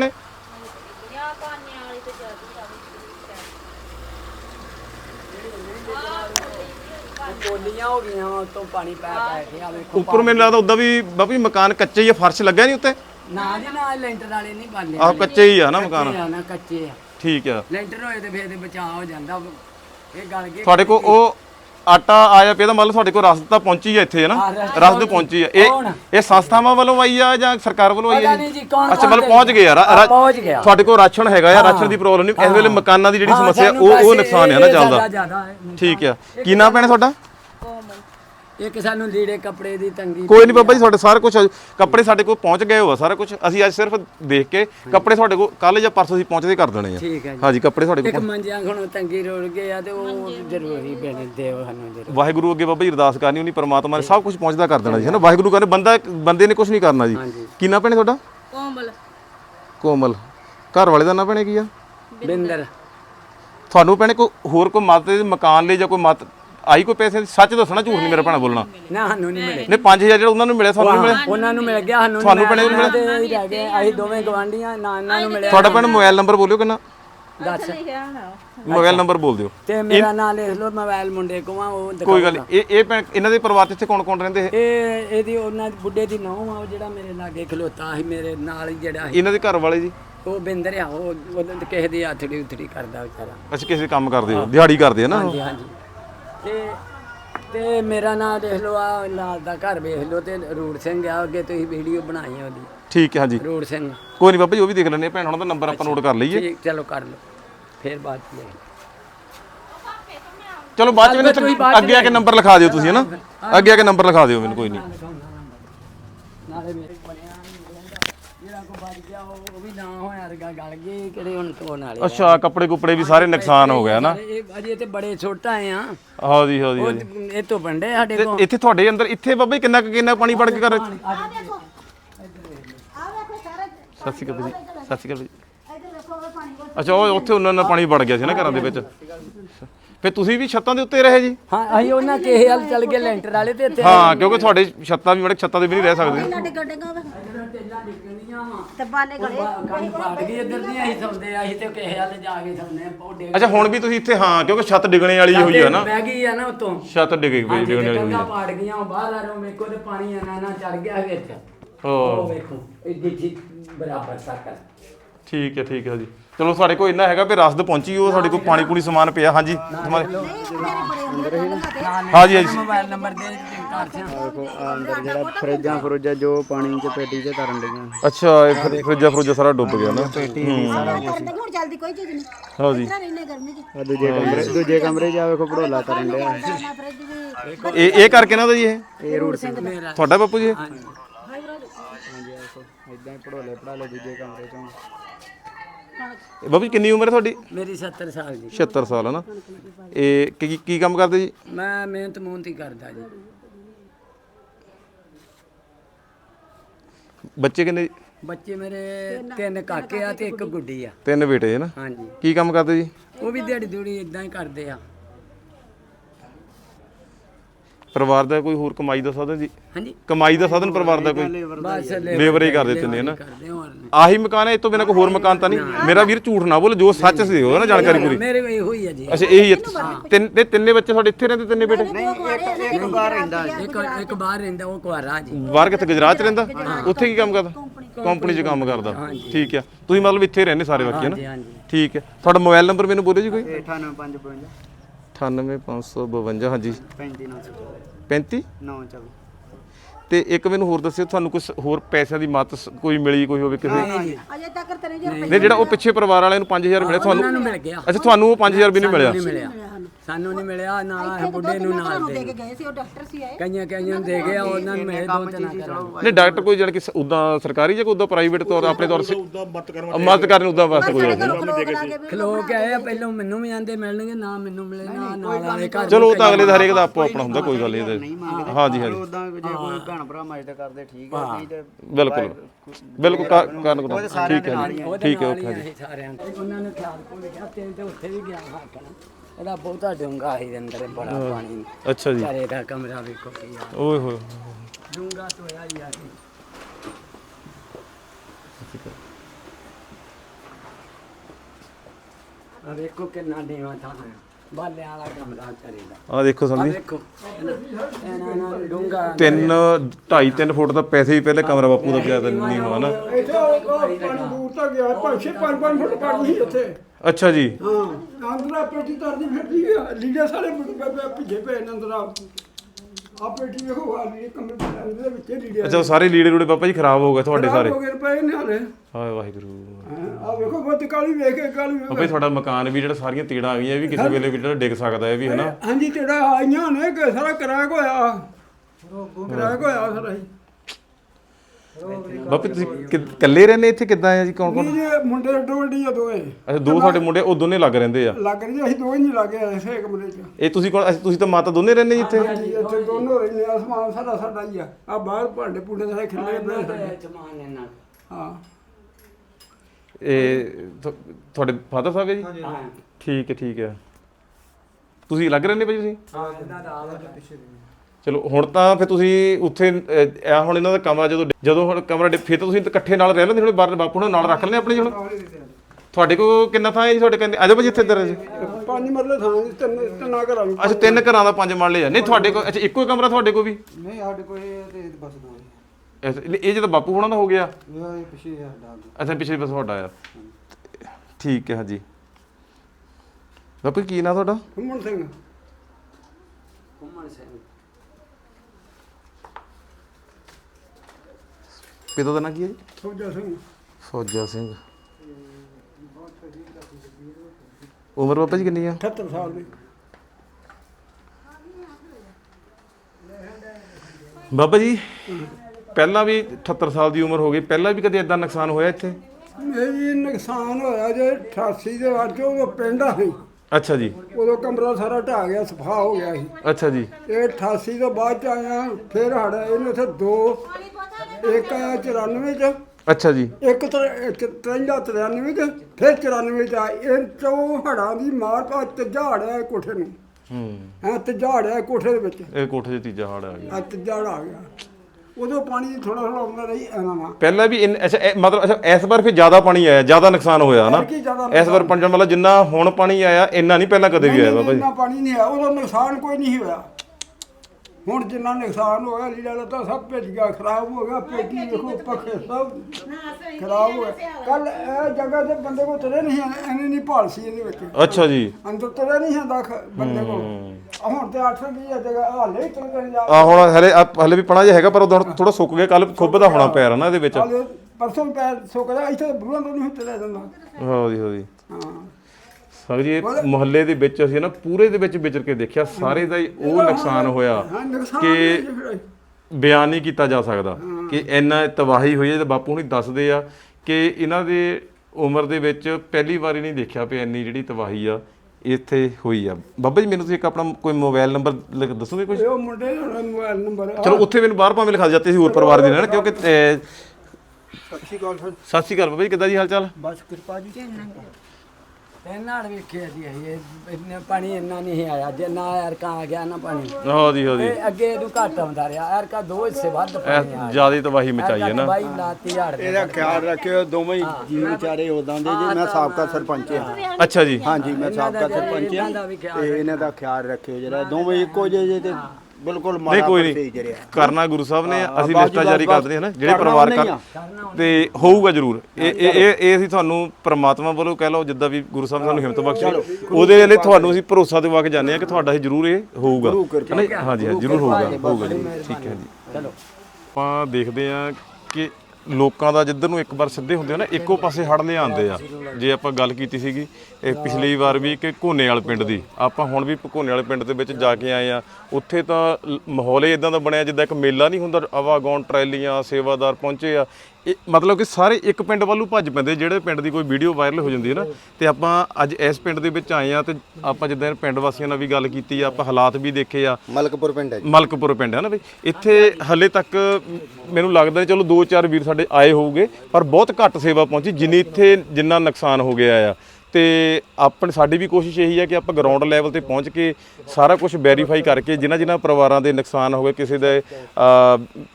ਕੋਲੀਆਂ ਹੋ ਗਈਆਂ ਪਾਣੀ ਪੈ ਪੈ ਕੇ ਆ ਵੇਖੋ ਉੱਪਰ ਮੈਨੂੰ ਲੱਗਦਾ ਉਦਾਂ ਵੀ ਬਾਪੂ ਮਕਾਨ ਕੱਚੇ ਹੀ ਆ ਫਰਸ਼ ਲੱਗਾ ਨਹੀਂ ਉੱਤੇ? ਨਾ ਜੀ ਨਾ ਲੈਂਟਰ ਵਾਲੇ ਨਹੀਂ ਬਾਲੇ ਆਹ ਕੱਚੇ ਹੀ ਆ ਨਾ ਮਕਾਨ? ਕੱਚੇ ਆ ਨਾ ਕੱਚੇ ਆ। ਠੀਕ ਆ। ਲੈਂਟਰ ਹੋਏ ਤੇ ਫੇਰ ਤੇ ਬਚਾਅ ਹੋ ਜਾਂਦਾ। ਇਹ ਗੱਲ ਕੇ ਤੁਹਾਡੇ ਕੋਲ ਉਹ ਆਟਾ ਆਇਆ ਪਿਆ ਤਾਂ ਮਤਲਬ ਤੁਹਾਡੇ ਕੋਲ ਰਸਦ ਤਾਂ ਪਹੁੰਚੀ ਆ ਇੱਥੇ ਹੈ ਨਾ? ਹਾਂ, ਰਸਦ ਰਸਦ ਪਹੁੰਚੀ। ਆ ਇਹ ਕੌਣ? ਇਹ ਸੰਸਥਾਵਾਂ ਵੱਲੋਂ ਆਈ ਆ ਜਾਂ ਸਰਕਾਰ ਵੱਲੋਂ ਆਈ ਪਤਾ ਆ ਨਹੀਂ ਜੀ ਕੌਣ ਅੱਛਾ ਮਤਲਬ ਪਹੁੰਚ ਗਏ ਆ। ਰਾ- ਹਾਂ, ਰਾ- ਪਹੁੰਚ ਗਿਆ ਤੁਹਾਡੇ ਕੋਲ ਰਾਸ਼ਨ ਹੈਗਾ ਆ ਰਾਸ਼ਨ ਦੀ ਪ੍ਰੋਬਲਮ ਨਹੀਂ। ਇਸ ਵੇਲੇ ਮਕਾਨਾਂ ਦੀ ਜਿਹੜੀ ਹਾਂ, ਸਮੱਸਿਆ ਉਹ ਉਹ ਨੁਕਸਾਨ ਹੈ ਨਾ ਚੱਲਦਾ। ਜ਼ਿਆਦਾ ਹੈ। ਠੀਕ ਆ। ਕੀ ਨਾਮ ਪੈਣਾ ਤੁਹਾਡਾ? ਇੱਕ ਸਾਨੂੰ ਲੀੜੇ ਕੱਪੜੇ ਦੀ ਤੰਗੀ ਕੋਈ ਨਹੀਂ ਬਾਬਾ ਜੀ ਤੁਹਾਡੇ ਸਾਰਾ ਕੁਝ ਕੱਪੜੇ ਸਾਡੇ ਕੋਲ ਪਹੁੰਚ ਗਏ ਹੋਆ ਸਾਰਾ ਕੁਝ ਅਸੀਂ ਅੱਜ ਸਿਰਫ ਦੇਖ ਕੇ ਕੱਪੜੇ ਤੁਹਾਡੇ ਕੋਲ ਕੱਲ ਜਾਂ ਪਰਸੋਂ ਅਸੀਂ ਪਹੁੰਚਦੇ ਕਰ ਦੇਣੇ ਆ। ਠੀਕ ਹੈ ਜੀ। ਹਾਂਜੀ ਕੱਪੜੇ ਤੁਹਾਡੇ ਇੱਕ ਕੋਲ ਮੰਜਿਆਂ ਖਣੋ ਤੰਗੀ ਰੋੜ ਗਏ ਆ ਤੇ ਉਹ ਜ਼ਰੂਰੀ ਬਣੇ ਦੇਵ ਸਾਨੂੰ ਜ਼ਰੂਰ। ਵਾਹਿਗੁਰੂ ਅੱਗੇ ਬਾਬਾ ਜੀ ਅਰਦਾਸ ਕਰਨੀ ਉਹਨੀ ਪਰਮਾਤਮਾ ਨੇ ਸਭ ਕੁਝ ਪਹੁੰਚਦਾ ਕਰ ਦੇਣਾ ਜੀ ਹੈ ਨਾ? ਵਾਹਿਗੁਰੂ ਕਹਿੰਦੇ ਬੰਦਾ ਬੰਦੇ ਨੇ ਕੁਝ ਨਹੀਂ ਕਰਨਾ ਜੀ। ਹਾਂਜੀ। ਕੀ ਨਾਂ ਭੈਣੇ ਤੁਹਾਡਾ? ਕੋਮਲ। ਕੋਮਲ। ਘਰ ਵਾਲੇ ਦਾ ਨਾਂ ਭੈਣੇ ਕੀ ਆ? ਬਿੰਦਰ। ਤੁਹਾਨੂੰ ਭੈਣੇ ਕੋਈ ਹੋਰ ਕੋਈ ਮਦਦ ਮਕਾਨ ਲਈ ਜਾਂ ਕੋਈ ਮਦਦ ਆਈ ਕੋਈ ਪੈਸੇ? ਸੱਚ ਦੱਸਣਾ ਝੂਠ ਨਹੀਂ ਮੇਰਾ ਭੈਣਾ ਬੋਲਣਾ। ਨਾ ਸਾਨੂੰ ਨਹੀਂ ਮਿਲੇ। ਨੇ 5000 ਜਿਹੜਾ ਉਹਨਾਂ ਨੂੰ ਮਿਲਿਆ ਤੁਹਾਨੂੰ ਨਹੀਂ ਮਿਲਿਆ। ਉਹਨਾਂ ਨੂੰ ਮਿਲ ਗਿਆ ਸਾਨੂੰ ਤੁਹਾਨੂੰ ਨਹੀਂ ਤੇ ਅਸੀਂ ਰਹਿ ਗਏ ਅਸੀਂ ਦੋਵੇਂ ਗਵਾਂਢੀਆਂ ਨਾ ਇਹਨਾਂ ਨੂੰ ਮਿਲਿਆ। ਤੁਹਾਡਾ ਭੈਣ ਮੋਬਾਈਲ ਨੰਬਰ ਬੋਲਿਓ ਕਿੰਨਾ? ਦੱਸ। ਮੋਬਾਈਲ ਨੰਬਰ ਬੋਲ ਦਿਓ। ਤੇ ਮੇਰਾ ਨਾਮ ਲਿਖ ਲਓ ਮੋਬਾਈਲ ਮੁੰਡੇ ਆ ਉਹ ਦਿਖਾਓ। ਕੋਈ ਗੱਲ ਇਹ ਇਹ ਇਹਨਾਂ ਦੇ ਪਰਿਵਾਰ 'ਚ ਇੱਥੇ ਕੌਣ ਕੌਣ ਰਹਿੰਦੇ ਇਹ? ਇਹ ਇਹਦੀ ਉਹਨਾਂ ਦੀ ਬੁੱਢੇ ਦੀ ਨੌਂ ਆ ਉਹ ਜਿਹੜਾ ਮੇਰੇ ਲਾਗੇ ਖਲੋਤਾ ਸੀ ਮੇਰੇ ਨਾਲ ਹੀ ਜਿਹੜਾ ਸੀ। ਇਹਨਾਂ ਦੇ ਘਰ ਵਾਲੇ ਜੀ? ਉਹ ਬਿੰਦਰ ਆ ਉਹ ਉਹਦੇ ਕਿਸੇ ਦੀ ਹੱਥੜੀ ਉਥੜੀ ਕਰਦਾ ਵਿਚਾਰਾ। ਅੱਛਾ ਕਿਸੇ ਕੰਮ ਕਰਦੇ ਹੋ ਦਿਹਾੜੀ ਕਰਦੇ ਆ ਨਾ? ਹਾਂਜੀ ਹਾਂਜੀ। ਤੇ ਤੇ ਮੇਰਾ ਨਾਮ ਦੇਖ ਲਓ ਆ ਲਾਲ ਦਾ ਘਰ ਵੇਖ ਲਓ ਤੇ ਰੂੜ ਸਿੰਘ ਆ ਅੱਗੇ ਤੁਸੀਂ ਵੀਡੀਓ ਬਣਾਈ ਆ ਉਹਦੀ। ਠੀਕ ਹੈ ਹਾਂਜੀ। ਰੂੜ ਸਿੰਘ। ਕੋਈ ਨਹੀਂ ਬਾਬਾ ਜੀ ਉਹ ਵੀ ਦੇਖ ਲੈਣੇ ਭੈਣ ਹੁਣ ਦਾ ਨੰਬਰ ਆਪਾਂ ਨੋਟ ਕਰ ਲਈਏ। ਠੀਕ ਚਲੋ ਕਰ ਲਓ। ਫੇਰ ਬਾਅਦ ਚ ਲੈ ਚਲੋ ਬਾਅਦ ਚ ਮੈਨੂੰ ਤੁਸੀਂ ਇੱਥੇ ਬਾਅਦ ਚ ਅੱਗੇ ਆ ਕੇ ਨੰਬਰ ਲਿਖਾ ਦਿਓ ਤੁਸੀਂ ਹਨਾ ਅੱਗੇ ਆ ਕੇ ਨੰਬਰ ਲਿਖਾ ਦਿਓ ਮੈਨੂੰ ਕੋਈ ਨਹੀਂ ਨਾਲੇ ਮੇਰੇ ਬਣਿਆ ਜਿਹੜਾ ਕੋ ਵੱਜ ਗਿਆ ਉਹ ਉਹ ਵੀ ਨਾ ਹੋਇਆ ਰਗਾ ਗਲ ਗਏ ਕਿਹੜੇ ਹੁਣ ਧੋਣ ਵਾਲੇ ਅੱਛਾ ਕੱਪੜੇ ਕੁਪੜੇ ਵੀ ਸਾਰੇ ਨੁਕਸਾਨ ਹੋ ਗਿਆ ਨਾ ਇਹ ਅਜੇ ਤੇ ਬੜੇ ਛੋਟਾ ਆ। ਹਾਂ ਜੀ ਹਾਂ ਜੀ ਉਹ ਹਾਂ ਜੀ। ਇਹ ਤੋਂ ਬੰਡੇ ਸਾਡੇ ਤੇ ਕੋਲ। ਇੱਥੇ ਤੁਹਾਡੇ ਅੰਦਰ ਇੱਥੇ ਬਾਬਾ ਜੀ ਕਿੰਨਾ ਕੁ ਕਿੰਨਾ ਪਾਣੀ ਵੜ ਕੇ ਕਰ ਆ ਵੇਖੋ ਸਾਰੇ ਸਤਿ ਸ਼੍ਰੀ ਅਕਾਲ ਜੀ ਸਤਿ ਸ਼੍ਰੀ ਅਕਾਲ ਜੀ ਇੱਧਰ ਵੇਖੋ ਉਹ ਪਾਣੀ ਕੋਲ ਅੱਛਾ ਉਹ ਉੱਥੇ ਉਹਨਾਂ ਨਾਲ ਪਾਣੀ ਵੜ ਗਿਆ ਸੀ ਨਾ ਘਰਾਂ ਦੇ ਵਿੱਚ। ਫਿਰ ਤੁਸੀਂ ਵੀ ਛੱਤਾਂ ਦੇ ਉੱਤੇ ਰਹੇ ਜੀ? ਹਾਂ ਅਸੀਂ ਉਹਨਾਂ ਕਿਸੇ ਹਾਲ ਚੱਲ ਗਏ ਲੈਂਟਰ ਵਾਲੇ ਤੇ ਇੱਥੇ ਹਾਂ ਕਿਉਂਕਿ ਤੁਹਾਡੇ ਛੱਤਾਂ ਵੀ ਬੜੇ ਛੱਤਾਂ ਦੇ ਵੀ ਨਹੀਂ ਰਹਿ ਸਕਦੇ। ਤੇ ਬਾਲੇ ਗਲੇ। ਕੰਨ ਫਾਟ ਗਈ ਇੱਧਰ ਦੀ ਅਸੀਂ ਸੌਂਦੇ ਆ ਅਸੀਂ ਤੇ ਕਿਸੇ ਹਾਲ ਜਾ ਕੇ ਸੌਂਦੇ ਅੱਛਾ ਹੁਣ ਵੀ ਤੁਸੀਂ ਇੱਥੇ ਹਾਂ ਕਿਉਂਕਿ ਛੱਤ ਡਿੱਗਣੇ ਵਾਲੀ ਹੋਈ ਆ ਨਾ। ਬਹਿ ਗਈ ਆ ਨਾ ਉਤੋਂ। ਛੱਤ ਡਿੱਗ ਗਈ ਡਿੱਗਣੇ ਵਾਲੀ ਹੋਈ ਆ। ਪਾੜ ਗਈਆਂ ਬਾਹਰ ਆ ਰੋ ਵੇਖੋ ਤੇ ਪਾਣੀ ਆਣਾ ਨਾ ਚੜ ਗਿਆ ਵਿੱਚ। ਹਾਂ ਉਹ ਵੇਖੋ ਇਹ ਜੀ ਬਰਾਬਰ ਸਾਕਲ ਠੀਕ ਹੈ ਠੀਕ ਹੈ ਜੀ। ਚਲੋ ਸਾਡੇ ਕੋਲ ਇੰਨਾ ਹੈਗਾ ਵੀ ਰਸਦ ਪਹੁੰਚੀ ਉਹ ਸਾਡੇ ਕੋਲ ਪਾਣੀ ਪੂਣੀ ਸਮਾਨ ਪਿਆ ਹਾਂਜੀ ਤੁਹਾਡੇ- ਹਾਂਜੀ ਹਾਂਜੀ ਮੋਬਾਈਲ ਨੰਬਰ ਦੇ ਘਰ ਚ ਅੰਦਰ ਜਿਹੜਾ ਫਰਿੱਜਾਂ ਫਰੁੱਜਾਂ ਜੋ ਪਾਣੀ ਚ ਪੇਟੀ ਚ ਤਰਨ ਡੀਆਂ ਅੱਛਾ ਇਹ ਫਿਰ ਫਰਿੱਜਾ ਫਰੁੱਜਾ ਸਾਰਾ ਡੁੱਬ ਗਿਆ ਨਾ ਹੁਣ ਜਲਦੀ ਕੋਈ ਚੀਜ਼ ਨਹੀਂ ਹਾਂਜੀ ਇਤਨਾ ਰਹਿਣੇ ਗਰਮੀ ਚ ਆ ਦੂਜੇ ਕਮਰੇ ਦੂਜੇ ਕਮਰੇ ਜਾ ਵੇਖੋ ਭੜੋਲਾ ਤਰਨ ਡਿਆ ਨਾ ਫਰਿੱਜ ਵੀ ਇਹ ਇਹ ਕਰਕੇ ਨਾ ਦਾ ਜੀ ਇਹ ਇਹ ਸਿੰਘ ਤੁਹਾਡਾ ਬਾਪੂ ਜੀ ਇਹ? ਹਾਂਜੀ ਵੇਖੋ ਇਦਾਂ ਹੀ ਭੜੋਲੇ ਪੜਾਲੇ ਦੂਜੇ ਕਮਰੇ ਚੋਂ ਬਾਪੂ ਜੀ ਕਿੰਨੀ ਉਮਰ ਹੈ ਤੁਹਾਡੀ? ਮੇਰੀ 70 ਸਾਲ ਦੀ 76 ਸਾਲ ਹੈ ਨਾ ਇਹ ਕੀ ਕੀ ਕੰਮ ਕਰਦੇ ਜੀ? ਮੈਂ ਮਿਹਨਤ ਮੂਹਨਤ ਹੀ ਕਰਦਾ ਜੀ। ਬੱਚੇ ਕਿੰਨੇ ਬੱਚੇ ਮੇਰੇ ਤਿੰਨ ਕਾਕੇ ਆ ਤੇ ਇੱਕ ਗੁੱਡੀ ਆ। ਤਿੰਨ ਬੇਟੇ ਹੈ ਨਾ ਹਾਂਜੀ। ਕੀ ਕੰਮ ਕਰਦੇ ਜੀ? ਉਹ ਵੀ ਦਿਹਾੜੀ ਦੂੜੀ ਇਦਾਂ ਹੀ ਕਰਦੇ ਆ। ਪਰਿਵਾਰ ਦਾ ਕੋਈ ਹੋਰ ਕਮਾਈ ਦਾ ਸਾਧਨ ਜੀ? ਹਾਂਜੀ। ਕਮਾਈ ਦਾ ਸਾਧਨ ਪਰਿਵਾਰ ਦਾ ਕੋਈ? ਬਸ ਲੇਬਰ ਹੀ ਕਰਦੇ ਤਿੰਨੇ ਨਾ ਨਹੀਂ। ਆਹੀ ਮਕਾਨ ਹੈ ਤੋਂ ਬਿਨਾਂ ਕੋਈ ਹੋਰ ਮਕਾਨ ਤਾਂ ਨਹੀਂ। ਮੇਰਾ ਵੀਰ ਝੂਠ ਨਾ ਬੋਲ ਜੋ ਸੱਚ ਸੀ ਉਹ ਨਾ ਜਾਣਕਾਰੀ ਪੂਰੀ। ਮੇਰੇ ਵੀ ਇਹੋ ਹੀ ਆ ਜੀ। ਅੱਛਾ ਇਹੀ ਹੈ। ਤਿੰਨ ਤੇ ਤਿੰਨੇ ਬੱਚੇ ਤੁਹਾਡੇ ਇੱਥੇ ਰਹਿੰਦੇ ਤਿੰਨੇ ਬੇਟੇ? ਇੱਕ ਬਾਹਰ ਰਹਿੰਦਾ ਇੱਕ ਇੱਕ ਬਾਹਰ ਰਹਿੰਦਾ ਉਹ ਕੁਆਰਾ ਜੀ। ਬਾਹਰ ਕਿੱਥੇ ਗੁਜਰਾਤ ਚ ਰਹਿੰਦਾ? ਉੱਥੇ ਕੀ ਕੰਮ ਕਰਦਾ? ਕੰਪਨੀ 'ਚ ਕੰਮ ਕਰਦਾ। ਠੀਕ ਹੈ ਤੁਸੀਂ ਮਤਲਬ ਇੱਥੇ ਰਹਿੰਦੇ ਸਾਰੇ ਬਾਕੀ ਹੈ ਹਾਂਜੀ ਨਾ ਹਾਂਜੀ। ਠੀਕ ਹੈ ਤੁਹਾਡਾ ਮੋਬਾਈਲ ਨੰਬਰ ਮੈਨੂੰ ਬੋਲਿਓ ਜੀ ਕੋਈ। 98552 98552 ਹਾਂਜੀ। 35940 35 940 ਤੇ ਇੱਕ ਮੈਨੂੰ ਹੋਰ ਦੱਸਿਓ ਤੁਹਾਨੂੰ ਕੁਝ ਹੋਰ ਪੈਸਿਆਂ ਦੀ ਮਦਦ ਸ- ਕੋਈ ਮਿਲੀ ਕੋਈ ਹੋਵੇ ਕਿਸੇ? ਅਜੇ ਤੱਕ ਤੇਰੇ ਜੇ ਨਹੀਂ। ਜਿਹੜਾ ਉਹ ਪਿੱਛੇ ਪਰਿਵਾਰ ਵਾਲਿਆਂ ਨੂੰ 5000 ਮਿਲਿਆ ਉਹਨਾਂ ਨੂੰ ਤੁਹਾਨੂੰ ਮਿਲ ਗਿਆ। ਅੱਛਾ ਤੁਹਾਨੂੰ ਉਹ 5000 ਵੀ ਨਹੀਂ ਮਿਲਿਆ? ਨਹੀਂ ਮਿਲਿਆ। ਸਾਨੂੰ ਨਹੀਂ ਮਿਲਿਆ ਨਾ ਇਹ ਬੁੱਢੇ ਨੂੰ ਨਾਲ ਦੇ ਦੇ ਕੇ ਗਏ ਸੀ ਉਹ ਡਾਕਟਰ ਸੀ ਆਏ ਕਈਆਂ ਕਈਆਂ ਦੇ ਗਿਆ ਉਹਨਾਂ ਨੂੰ ਮੇਰੇ ਦੋ ਤਿੰਨ ਕਰਾਂ ਨਹੀਂ ਡਾਕਟਰ ਕੋਈ ਜਾਨ ਕਿ ਉਦਾਂ ਸਰਕਾਰੀ ਜਾਂ ਕੋਈ ਉਦਾਂ ਪ੍ਰਾਈਵੇਟ ਤੌਰ ਆਪਣੇ ਤੌਰ ਸੇ ਉਦਾਂ ਮਤ ਕਰਨ ਮਦਦ ਕਰਨ ਉਦਾਂ ਵਾਸਤੇ ਕੋਈ ਹੋਵੇ ਖਲੋ ਕੇ ਆਏ ਆ, ਪਹਿਲਾਂ ਮੈਨੂੰ ਵੀ ਆਂਦੇ ਮਿਲਣਗੇ ਨਾ ਮੈਨੂੰ ਮਿਲੇ ਨਾ ਨਾਲ ਵਾਲੇ ਘਰ ਚਲੋ ਉਹ ਤਾਂ ਅਗਲੇ ਦਾ ਹਰੇਕ ਦਾ ਆਪੋ ਆਪਣਾ ਹੁੰਦਾ ਕੋਈ ਗੱਲ ਨਹੀਂ ਇਹਦੇ ਹਾਂਜੀ ਹਾਂਜੀ। ਉਦਾਂ ਜੇ ਕੋਈ ਭੈਣ ਭਰਾ ਮਦਦ ਕਰਦੇ ਠੀਕ ਹੈ। ਨਹੀਂ ਤੇ ਬਿਲਕੁਲ। ਬਿਲਕੁਲ ਕਾ- ਕਰਨ ਕੋ ਠੀਕ ਹੈ ਜੀ ਠੀਕ ਹੈ ਓਕੇ ਜੀ ਸਾਰਿਆਂ ਨੂੰ ਉਹਨਾਂ ਨੇ ਖਿਆਲ ਕੋਲ ਗਿਆ ਤੇ ਤੇ ਉੱਥੇ ਵੀ ਗਿਆ ਹਾਕਣ ਇਹਦਾ ਬਹੁਤਾ ਡੂੰਗਾ ਦੇ ਅੰਦਰ ਬੜਾ ਪਾਣੀ ਅੱਛਾ ਜੀ। ਘਰੇ ਦਾ ਕਮਰਾ ਵੇਖੋ ਕੀ ਆ। ਓਏ ਹੋਏ। ਡੂੰਗਾ ਤੋਇਆ ਹੀ ਆ ਕੇ ਆ ਵੇਖੋ ਕਿੰਨਾ ਨੀਵਾ ਥਾਂ ਹੈ ਬਾਲਿਆਂ ਵਾਲਾ ਕਮਰਾ ਦਾ। ਆ ਦੇਖੋ ਆ ਸੰਦੀ ਵੇਖੋ। ਇਹਨਾਂ ਨਾਲ ਡੂੰਗਾ ਤਿੰਨ ਢਾਈ ਤਿੰਨ ਫੁੱਟ ਦਾ ਪੈਸੇ ਹੀ ਪਹਿਲੇ ਕਮਰਾ ਬਾਪੂ ਦਾ ਪਿਆ ਤਾਂ ਨਹੀਂ ਹੋਣਾ ਨਾ। ਇੱਥੇ ਉਹ ਪੰਜ ਦੂਰ ਤੱਕ ਗਿਆ। ਪੰਜ ਛੇ ਪੰਜ ਪੰਜ ਫੁੱਟ ਪਾਣੀ ਸੀ ਇੱਥੇ ਅੱਛਾ ਜੀ। ਹਾਂ ਆਂਦਰਾ ਪੇਟੀ ਤਰਦੀ ਫਿਰਦੀ ਆ। ਲੀੜੇ ਸਾਰੇ ਭਿੱਜੇ ਪਏ ਨੇ ਅੰਦਰਾ ਆ ਪੇਟੀ ਵੇਖੋ ਆ ਲੀੜੇ ਕਮਰੇ ਦੇ ਵਿੱਚ ਲੀੜੇ ਅੱਛਾ ਸਾਰੇ ਲੀੜੇ ਰੂੜੇ ਬਾਬਾ ਜੀ ਖਰਾਬ ਹੋ ਗਏ ਤੁਹਾਡੇ ਸਾਰੇ। ਹੋ ਗਏ ਪਏ ਨੇ ਹਾਲੇ। ਹਾਏ ਵਾਹਿਗੁਰੂ। ਆ ਵੇਖੋ ਬਹੁਤ ਕਾਲੀ ਵੇਖ ਕੇ ਕਾਲੀ ਵੇਖ। ਬਾਬਾ ਤੁਹਾਡਾ ਮਕਾਨ ਵੀ ਜਿਹੜਾ ਸਾਰੀਆਂ ਤੀੜਾਂ ਆ ਗਈਆਂ ਇਹ ਵੀ ਕਿਸੇ ਵੇਲੇ ਵੀ ਜਿਹੜਾ ਡਿੱਗ ਸਕਦਾ ਹੈ ਵੀ ਹਨਾ ਹਾਂਜੀ ਤੇੜਾ ਆਈਆਂ ਨੇ ਕਿ ਸਾਰਾ ਕਿਰਾਇਆ ਹੋਇਆ। ਕਿਰਾਇਆ ਹੋਇਆ ਸਾਰਾ ਹੀ। ਬਾਪੂ ਤੁਸੀਂ ਕਿ- ਇਕੱਲੇ ਰਹਿੰਦੇ ਇੱਥੇ ਕਿੱਦਾਂ ਆ ਜੀ? ਕੌਣ ਕੌਣ? ਇਹ ਜੇ ਮੁੰਡੇ ਡੋ ਵੱਡੀ ਆ ਦੋਏ ਅੱਛਾ ਦੋ ਤੁਹਾਡੇ ਮੁੰਡੇ ਉਹ ਦੋਨੇ ਲੱਗ ਰਹਿੰਦੇ ਆ? ਲੱਗ ਰਹੀ ਅਸੀਂ ਦੋਵੇਂ ਨਹੀਂ ਲੱਗੇ ਐਸੇ ਕਮਰੇ 'ਚ। ਇਹ ਤੁਸੀਂ ਕੋਲ ਅਸੀਂ- ਤੁਸੀਂ ਤਾਂ ਮਾਤਾ ਦੋਨੇ ਰਹਿੰਦੇ ਜੀ ਇੱਥੇ? ਹਾਂਜੀ ਇੱਥੇ ਦੋਨੋਂ ਰਹਿੰਦੇ ਆ ਸਮਾਨ ਸਾਡਾ ਸਾਡਾ ਹੀ ਆ। ਆ ਬਾਹਰ ਭਾਂਡੇ ਭੁੰਡੇ ਸਾਰੇ ਖਿਲਰੇ ਪਏ ਸਾਡੇ। ਚਮਾਨ ਇਹਨਾਂ ਹਾਂ। ਇਹ ਤੁ- ਤੁਹਾਡੇ ਫਾਦਰ ਸਾਹਿਬ ਹੈ ਜੀ? ਹਾਂ ਠੀਕ ਹੈ ਠੀਕ ਹੈ। ਤੁਸੀਂ ਲੱਗ ਰਹਿੰਦੇ ਭਾਈ ਤੁਸੀਂ? ਹਾਂ ਇਹਨਾਂ ਦਾ ਆਵਾ ਪਿੱਛੇ ਚਲੋ ਹੁਣ ਤਾਂ ਫਿਰ ਤੁਸੀਂ ਉੱਥੇ ਅਹ, ਆ ਹੁਣ ਇਹਨਾਂ ਦਾ ਕਮਰਾ ਜਦੋਂ ਜਦੋਂ ਹੁਣ ਕਮਰਾ ਡਿ- ਫਿਰ ਤਾਂ ਤੁਸੀਂ ਇਕੱਠੇ ਨਾਲ ਰਹਿ ਲੈਂਦੇ ਹੁਣ ਬਾਹਰ ਬਾਪੂ ਨਾਲ ਨਾਲ ਰੱਖ ਲੈਂਦੇ ਆਪਣੇ ਹੁਣ ਤੁਹਾਡੇ ਕੋਲ ਕਿੰਨਾ ਥਾਂ ਹੈ ਜੀ ਤੁਹਾਡੇ ਕਹਿੰਦੇ ਆਜੋ ਭਾਜੀ ਇੱਥੇ ਜੀ ਪੰਜ ਮਰਲੇ ਥਾਂ ਸੀ, ਤਿੰਨ ਤਿੰਨਾਂ ਘਰਾਂ ਵਿੱਚ। ਅੱਛਾ ਤਿੰਨ ਘਰਾਂ ਦਾ ਪੰਜ ਮਰਲੇ ਆ। ਨਹੀਂ ਤੁਹਾਡੇ ਕੋਲ ਅੱਛਾ ਇੱਕੋ ਹੀ ਕਮਰਾ ਤੁਹਾਡੇ ਕੋਲ ਵੀ? ਨਹੀਂ ਸਾਡੇ ਕੋਲ ਇਹ ਤੇ ਬਸ ਦੋ ਅੱਛਾ, ਨਹੀਂ, ਇਹ ਜਦੋਂ ਬਾਪੂ ਹੋਣਾ ਦਾ ਹੋ ਗਿਆ? ਇਹ ਪਿੱਛੇ ਸਾਡਾ। ਅੱਛਾ ਪਿਛਲੇ ਬਸ ਤੁਹਾਡਾ ਆ। ਠੀਕ ਹੈ ਹਾਂਜੀ। ਬਾਪੂ ਕੀ ਨਾਂ ਤੁਹਾਡਾ? ਹੁਮਨ ਸਿੰਘ। ਘੁੰਮਣ ਸਿੰਘ। ਪਿਤਾ ਦਾ ਨਾਂ ਕੀ ਹੈ ਜੀ? ਸੋਜਾ ਸਿੰਘ। ਫੌਜਾ ਸਿੰਘ। ਉਮਰ ਬਾਪਾ ਜੀ ਕਿੰਨੀ ਆ? 78 ਸਾਲ ਦੀ। ਬਾਬਾ ਜੀ ਪਹਿਲਾਂ ਵੀ 78 ਸਾਲ ਦੀ ਉਮਰ ਹੋ ਗਈ ਪਹਿਲਾਂ ਵੀ ਕਦੇ ਇਦਾਂ ਨੁਕਸਾਨ ਹੋਇਆ ਇੱਥੇ? ਮੇਰੀ ਨੁਕਸਾਨ ਹੋਇਆ ਜੇ 88 ਦੇ ਅੱਜ ਉਹ ਪਿੰਡ ਆ ਸੀ। ਅੱਛਾ ਜੀ। ਉਦੋਂ ਕਮਰਾ ਸਾਰਾ ਢਾਹ ਗਿਆ ਸਫਾ ਹੋ ਗਿਆ ਸੀ। ਅੱਛਾ ਜੀ। ਇਹ 88 ਤੋਂ ਬਾਅਦ ਚ ਆਇਆ ਫਿਰ ਸਾਡਾ ਇਹਨੇ ਉੱਥੇ ਦੋ ਇੱਕ ਆਇਆ 94 ਚ ਅੱਛਾ ਜੀ। ਇੱਕ ਤਰ 93 93 ਚ ਫਿਰ 94 ਚ ਆਇਆ ਇਹ ਚੋਂ ਹੜਾਂ ਦੀ ਮਾਰ ਪਾ ਤਜਾੜਿਆ ਕੋਠੇ ਨੂੰ। ਹੂੰ। ਹਾਂ ਤਜਾੜਿਆ ਕੋਠੇ ਦੇ ਵਿੱਚ। ਇਹ ਕੋਠੇ 'ਚ ਤੀਜਾ ਹਾੜ ਆ ਗਿਆ। ਆ ਤਜਾੜ ਆ ਗਿਆ। ਉਦੋਂ ਪਾਣੀ ਥੋੜਾ ਥੋੜਾ ਆਉਂਦਾ ਰਹੀ ਐਵੇਂ ਵਾ। ਪਹਿਲਾਂ ਵੀ ਇੰਨ- ਅੱਛਾ ਇਹ ਮਤਲਬ ਅੱਛਾ ਇਸ ਵਾਰ ਫਿਰ ਜ਼ਿਆਦਾ ਪਾਣੀ ਆਇਆ ਜ਼ਿਆਦਾ ਨੁਕਸਾਨ ਹੋਇਆ ਨਾ ਜ਼ਿਆਦਾ ਇਸ ਵਾਰ ਪੰਜਾਂ ਮਤਲਬ ਜਿੰਨਾ ਹੁਣ ਪਾਣੀ ਆਇਆ ਇੰਨਾ ਨਹੀਂ ਪਹਿਲਾਂ ਕਦੇ ਵੀ ਆਇਆ ਬਾਬਾ ਜੀ। ਇੰਨਾ ਪਾਣੀ ਨਹੀਂ ਆਇਆ ਉਦੋਂ ਨੁਕਸਾਨ ਕੋਈ ਨਹੀਂ ਹੋਇਆ। ਹੁਣ ਜਿੰਨਾ ਨੁਕਸਾਨ ਹੋਇਆ ਲੀੜਾ ਲੱਤਾ ਸਭ ਭਿੱਜ ਗਿਆ ਖਰਾਬ ਹੋ ਗਿਆ ਪੇਟੀ ਵੇਖੋ ਪੱਖੇ ਸਭ ਖਰਾਬ ਹੋ ਗਿਆ ਕੱਲ ਇਹ ਜਗ੍ਹਾ ਤੇ ਬੰਦੇ ਕੋ ਤੁਰੇ ਨਹੀਂ ਐਨੇ ਨਹੀਂ ਭਾਲ ਸੀ ਇਹਦੇ ਵਿੱਚ। ਅੱਛਾ ਜੀ। ਅੰਦਰ ਤੁਰੇ ਨਹੀਂ ਹੁੰਦਾ ਬੰਦੇ ਕੋ ਹੁਣ ਤੇ 8 ਵੀ ਆ ਜਗ੍ਹਾ ਹਾਲੇ ਹੀ ਤੁਰੇ ਜਾ ਆ। ਹੁਣ ਹਲੇ ਹਲੇ ਵੀ ਪਣਾ ਜਿਹਾ ਹੈਗਾ ਪਰ ਉਹ ਥੋੜਾ ਸੁੱਕ ਗਿਆ ਕੱਲ ਖੁੱਬ ਦਾ ਹੋਣਾ ਪੈਰ ਨਾ ਇਹਦੇ ਵਿੱਚ। ਪਰਸੋਂ ਪੈਰ ਸੁੱਕਦਾ ਇੱਥੇ ਬੁਰਾਂ ਤੋਂ ਨਹੀਂ ਤੁਰਿਆ ਜਾਂਦਾ। ਹਾਂ ਜੀ ਹਾਂ ਜੀ ਹਾਂ। ਸਰ ਜੀ ਮੁਹੱਲੇ ਦੇ ਵਿੱਚ ਅਸੀਂ ਨਾ ਪੂਰੇ ਦੇ ਵਿੱਚ ਵਿਚਰ ਕੇ ਦੇਖਿਆ ਸਾਰੇ ਦਾ ਹੀ ਉਹ ਨੁਕਸਾਨ ਹੋਇਆ ਹਾਂ ਨੁਕਸਾਨ ਕਿ। ਬਿਆਨ ਨਹੀਂ ਕੀਤਾ ਜਾ ਸਕਦਾ ਕਿ ਇੰਨਾ ਤਬਾਹੀ ਹੋਈ ਹੈ ਤੇ ਬਾਪੂ ਹੁਣੀ ਦੱਸਦੇ ਆ ਕਿ ਇਹਨਾਂ ਦੇ ਉਮਰ ਦੇ ਵਿੱਚ ਪਹਿਲੀ ਵਾਰੀ ਨਹੀਂ ਦੇਖਿਆ ਵੀ ਇੰਨੀ ਜਿਹੜੀ ਤਬਾਹੀ ਆ ਇੱਥੇ ਹੋਈ ਆ। ਬਾਬਾ ਜੀ ਮੈਨੂੰ ਤੁਸੀਂ ਇੱਕ ਆਪਣਾ ਕੋਈ ਮੋਬਾਈਲ ਨੰਬਰ ਲਿਖ ਦੱਸੋਗੇ ਕੁਝ ਇਹ ਉਹ ਮੁੰਡੇ ਦਾ ਮੋਬਾਈਲ ਨੰਬਰ ਚਲੋ ਉੱਥੇ ਮੈਨੂੰ ਬਾਹਰ ਭਾਵੇਂ ਲਿਖਾ ਜਾਂਦੇ ਸੀ ਹੋਰ ਪਰਿਵਾਰ ਦੇ ਨਾਲ ਕਿਉਂਕਿ ਅਹ, ਸਤਿ ਸ਼੍ਰੀ ਅਕਾਲ ਸਰ। ਸਤਿ ਸ਼੍ਰੀ ਅਕਾਲ ਬਾਬਾ ਜੀ ਕਿੱਦਾਂ ਜੀ ਹਾਲ ਚਾਲ? ਬਸ ਕਿਰਪਾ ਜੀ। ਤੇ ਨਾਲ ਵੇਖਿਆ ਜੀ ਇਹ ਇੰਨਾ ਪਾਣੀ ਇੰਨਾ ਨਹੀਂ ਆਇਆ। ਜਿੰਨਾ ਐਰਕਾ ਆ ਗਿਆ ਨਾ ਪਾਣੀ। ਹਾਂ ਜੀ ਹਾਂ ਜੀ ਤੇ ਅੱਗੇ ਇਹਨੂੰ ਘੱਟ ਆਉਂਦਾ ਰਿਹਾ। ਐਰਕਾ ਦੋ ਹਿੱਸੇ ਵੱਧ ਪਾਣੀ ਆ ਜ਼ਿਆਦਾ ਤਬਾਹੀ ਮਚਾਈ ਹੈ ਨਾ। ਬਾਈ ਲਾਤੀ ਹੜ ਇਹਦਾ ਖਿਆਲ ਰੱਖਿਓ ਦੋਵੇਂ ਜੀ ਵਿਚਾਰੇ ਉਦਾਂ ਦੇ ਜੀ ਮੈਂ ਸਾਬਕਾ ਸਰਪੰਚ ਆ ਅੱਛਾ ਜੀ। ਹਾਂਜੀ ਮੈਂ ਸਾਬਕਾ ਸਰਪੰਚ ਇਹਨਾਂ ਤੇ ਇਹਨਾਂ ਦਾ ਖਿਆਲ ਰੱਖਿਓ ਜਿਹੜਾ ਦੋਵੇਂ ਇੱਕੋ ਜਿਹੇ ਜੇ ਤੇ ਬਿਲਕੁਲ ਨਹੀਂ ਮਾੜਾ ਕੋਈ ਨਹੀਂ। ਪ੍ਰੋਸੀਜਰ ਆ ਕਰਨਾ ਗੁਰੂ ਸਾਹਿਬ ਨੇ ਹਾਂ, ਅਸੀਂ ਲਿਸਟਾਂ ਜੀ, ਜਾਰੀ ਬਸ, ਕਰਦੇ ਹਾਂ ਨਾ ਜਿਹੜੇ ਕਰਨਾ ਪਰਿਵਾਰ ਉਹਨੇ ਹੀ ਕਰ ਤੇ ਹੋਊਗਾ ਜ਼ਰੂਰ। ਇਹ ਇਹ ਇਹ ਇਹ ਅਸੀਂ ਤੁਹਾਨੂੰ ਪ੍ਰਮਾਤਮਾ ਵੱਲੋਂ ਕਹਿ ਲਓ ਜਿੱਦਾਂ ਵੀ ਗੁਰੂ ਸਾਹਿਬ ਨੇ ਸਾਨੂੰ ਹਿੰਮਤ ਬਖਸ਼ੀ ਉਹਦੇ ਲਈ ਤੁਹਾਨੂੰ ਅਸੀਂ ਭਰੋਸਾ ਦਿਵਾ ਕੇ ਜਾਂਦੇ ਹਾਂ ਕਿ ਤੁਹਾਡਾ ਇਹ ਜ਼ਰੂਰ ਇਹ ਹੋਊਗਾ। ਨਹੀਂ ਹਾਂਜੀ ਹਾਂ ਜ਼ਰੂਰ ਹੋਊਗਾ ਹੋਊਗਾ ਜੀ। ਠੀਕ ਹੈ ਜੀ। ਚਲੋ। ਆਪਾਂ ਦੇਖਦੇ ਆ ਕਿ ਲੋਕਾਂ ਦਾ ਜਿੱਧਰ ਨੂੰ ਇੱਕ ਵਾਰ ਸਿੱਧੇ ਹੁੰਦੇ ਆ ਨਾ, ਇੱਕੋ ਪਾਸੇ ਹੜ ਲਿਆਉਂਦੇ ਆ। ਜੇ ਆਪਾਂ ਗੱਲ ਕੀਤੀ ਸੀਗੀ, ਇਹ ਪਿਛਲੀ ਵਾਰ ਵੀ ਕਿ ਘੋਨੇ ਵਾਲੇ ਪਿੰਡ ਦੀ, ਆਪਾਂ ਹੁਣ ਵੀ ਘੋਨੇ ਵਾਲੇ ਪਿੰਡ ਦੇ ਵਿੱਚ ਜਾ ਕੇ ਆਏ ਆ। ਉੱਥੇ ਤਾਂ ਮਾਹੌਲ ਹੀ ਇਦਾਂ ਦਾ ਬਣਿਆ ਜਿੱਦਾਂ ਇੱਕ ਮੇਲਾ ਨਹੀਂ ਹੁੰਦਾ ਆਵਾਗੌਣ ਟਰੈਲੀਆਂ ਸੇਵਾਦਾਰ ਪਹੁੰਚੇ ਆ। ਇਹ ਮਤਲਬ ਕਿ ਸਾਰੇ ਇੱਕ ਪਿੰਡ ਵੱਲੋਂ ਭੱਜ ਪੈਂਦੇ ਜਿਹੜੇ ਪਿੰਡ ਦੀ ਕੋਈ ਵੀਡੀਓ ਵਾਇਰਲ ਹੋ ਜਾਂਦੀ ਹੈ ਨਾ ਤੇ ਆਪਾਂ ਅੱਜ ਇਸ ਪਿੰਡ ਦੇ ਵਿੱਚ ਆਏ ਆ ਤੇ ਆਪਾਂ ਜਿੱਦਾਂ ਪਿੰਡ ਵਾਸੀਆਂ ਨਾਲ ਵੀ ਗੱਲ ਕੀਤੀ ਆ ਆਪਾਂ ਹਾਲਾਤ ਵੀ ਦੇਖੇ ਆ। ਮਲਕਪੁਰ ਪਿੰਡ ਹੈ ਮਲਕਪੁਰ ਪਿੰਡ ਹੈ ਨਾ ਬਈ। ਇੱਥੇ ਹਲੇ ਤੱਕ ਮੈਨੂੰ ਲੱਗਦਾ ਚਲੋ ਦੋ ਚਾਰ ਵੀਰ ਸਾਡੇ ਆਏ ਹੋਊਗੇ ਪਰ ਬਹੁਤ ਘੱਟ ਸੇਵਾ ਪਹੁੰਚੀ ਜਿੰਨੀ ਇੱਥੇ ਜਿੰਨਾ ਨੁਕਸਾਨ ਹੋ ਗਿਆ ਆ। ਤੇ ਆਪਣ ਸਾਡੀ ਵੀ ਕੋਸ਼ਿਸ਼ ਇਹੀ ਹੈ ਕਿ ਆਪਾਂ ਗਰਾਊਂਡ ਲੈਵਲ ਤੇ ਪਹੁੰਚ ਕੇ ਸਾਰਾ ਕੁਝ ਵੈਰੀਫਾਈ ਕਰਕੇ ਜਿਨ੍ਹਾਂ ਜਿਨ੍ਹਾਂ ਪਰਿਵਾਰਾਂ ਦੇ ਨੁਕਸਾਨ ਹੋ ਗਏ, ਕਿਸੇ ਦੇ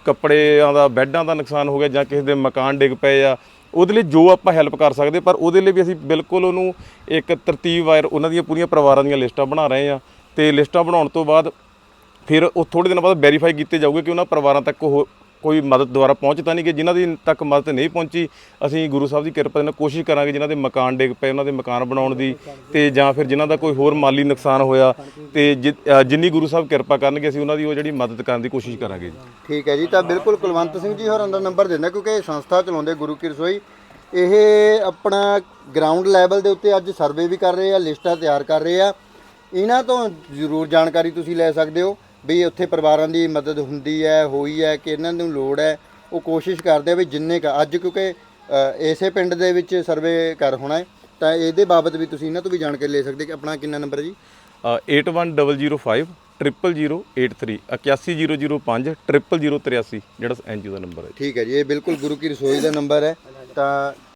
ਕੱਪੜਿਆਂ ਦਾ, ਬੈੱਡਾਂ ਦਾ ਨੁਕਸਾਨ ਹੋ ਗਿਆ ਜਾਂ ਕਿਸੇ ਦੇ ਮਕਾਨ ਡਿੱਗ ਪਏ ਆ, ਉਹਦੇ ਲਈ ਜੋ ਆਪਾਂ ਹੈਲਪ ਕਰ ਸਕਦੇ, ਪਰ ਉਹਦੇ ਲਈ ਵੀ ਅਸੀਂ ਬਿਲਕੁਲ ਉਹਨੂੰ ਇੱਕ ਤਰਤੀਬ ਵਾਇਰ ਉਹਨਾਂ ਦੀਆਂ ਪੂਰੀਆਂ ਪਰਿਵਾਰਾਂ ਦੀਆਂ ਲਿਸਟਾਂ ਬਣਾ ਰਹੇ ਆ ਤੇ ਲਿਸਟਾਂ ਬਣਾਉਣ ਤੋਂ ਬਾਅਦ ਫਿਰ ਉਹ ਥੋੜੇ ਦਿਨਾਂ ਬਾਅਦ ਵੈਰੀਫਾਈ ਕੀਤੇ ਜਾਊਗੇ ਕਿ ਉਹਨਾਂ ਪਰਿਵਾਰਾਂ ਤੱਕ ਉਹ ਕੋਈ ਮਦਦ ਦੁਆਰਾ ਪਹੁੰਚ ਤਾਂ ਨਹੀਂ ਕਿ ਜਿਨ੍ਹਾਂ ਦੀ ਤੱਕ ਮਦਦ ਨਹੀਂ ਪਹੁੰਚੀ ਅਸੀਂ ਗੁਰੂ ਸਾਹਿਬ ਦੀ ਕਿਰਪਾ ਦੇ ਨਾਲ ਕੋਸ਼ਿਸ਼ ਕਰਾਂਗੇ ਜਿਨ੍ਹਾਂ ਦੇ ਮਕਾਨ ਡਿੱਗ ਪਏ ਉਹਨਾਂ ਦੇ ਮਕਾਨ ਬਣਾਉਣ ਦੀ ਤੇ ਜਾਂ ਫਿਰ ਜਿਨ੍ਹਾਂ ਦਾ ਕੋਈ ਹੋਰ ਮਾਲੀ ਨੁਕਸਾਨ ਹੋਇਆ ਤੇ ਜਿ- ਅ, ਜਿੰਨੀ ਗੁਰੂ ਸਾਹਿਬ ਕਿਰਪਾ ਕਰਨਗੇ ਅਸੀਂ ਉਹਨਾਂ ਦੀ ਉਹ ਜਿਹੜੀ ਮਦਦ ਕਰਨ ਦੀ ਕੋਸ਼ਿਸ਼ ਕਰਾਂਗੇ ਜੀ। ਠੀਕ ਹੈ ਜੀ ਤਾਂ ਬਿਲਕੁਲ ਕੁਲਵੰਤ ਸਿੰਘ ਜੀ ਹੋਰਾਂ ਦਾ ਨੰਬਰ ਦਿੰਦਾ ਕਿਉਂਕਿ ਇਹ ਸੰਸਥਾ ਚਲਾਉਂਦੇ ਗੁਰੂ ਕੀ ਰਸੋਈ। ਇਹ ਆਪਣਾ ਗਰਾਊਂਡ ਲੈਵਲ ਦੇ ਉੱਤੇ ਅੱਜ ਸਰਵੇ ਵੀ ਕਰ ਰਹੇ ਆ ਲਿਸਟਾਂ ਤਿਆਰ ਕਰ ਰਹੇ ਆ। ਇਹਨਾਂ ਤੋਂ ਜ਼ਰੂਰ ਜਾਣਕਾਰੀ ਤੁਸੀਂ ਲੈ ਸਕਦੇ ਹੋ। ਵੀ ਉੱਥੇ ਪਰਿਵਾਰਾਂ ਦੀ ਮਦਦ ਹੁੰਦੀ ਹੈ ਹੋਈ ਹੈ ਕਿ ਇਹਨਾਂ ਨੂੰ ਲੋੜ ਹੈ ਉਹ ਕੋਸ਼ਿਸ਼ ਕਰਦੇ ਆ ਵੀ ਜਿੰਨੇ ਕ ਅੱਜ ਕਿਉਂਕਿ ਇਸੇ ਪਿੰਡ ਦੇ ਵਿੱਚ ਸਰਵੇ ਕਰ ਹੋਣਾ ਹੈ ਤਾਂ ਇਹਦੇ ਬਾਬਤ ਵੀ ਤੁਸੀਂ ਇਹਨਾਂ ਤੋਂ ਵੀ ਜਾਣਕਾਰੀ ਲੈ ਸਕਦੇ ਕਿ ਆਪਣਾ ਕਿੰਨਾ ਨੰਬਰ ਹੈ ਜੀ? ਅ, 81005 0083 81005 0083 ਜਿਹੜਾ ਐਨਜੀਓ ਦਾ ਨੰਬਰ ਹੈ ਠੀਕ ਹੈ ਜੀ ਇਹ ਬਿਲਕੁਲ ਗੁਰੂ ਕੀ ਰਸੋਈ ਦਾ ਨੰਬਰ ਹੈ ਤਾਂ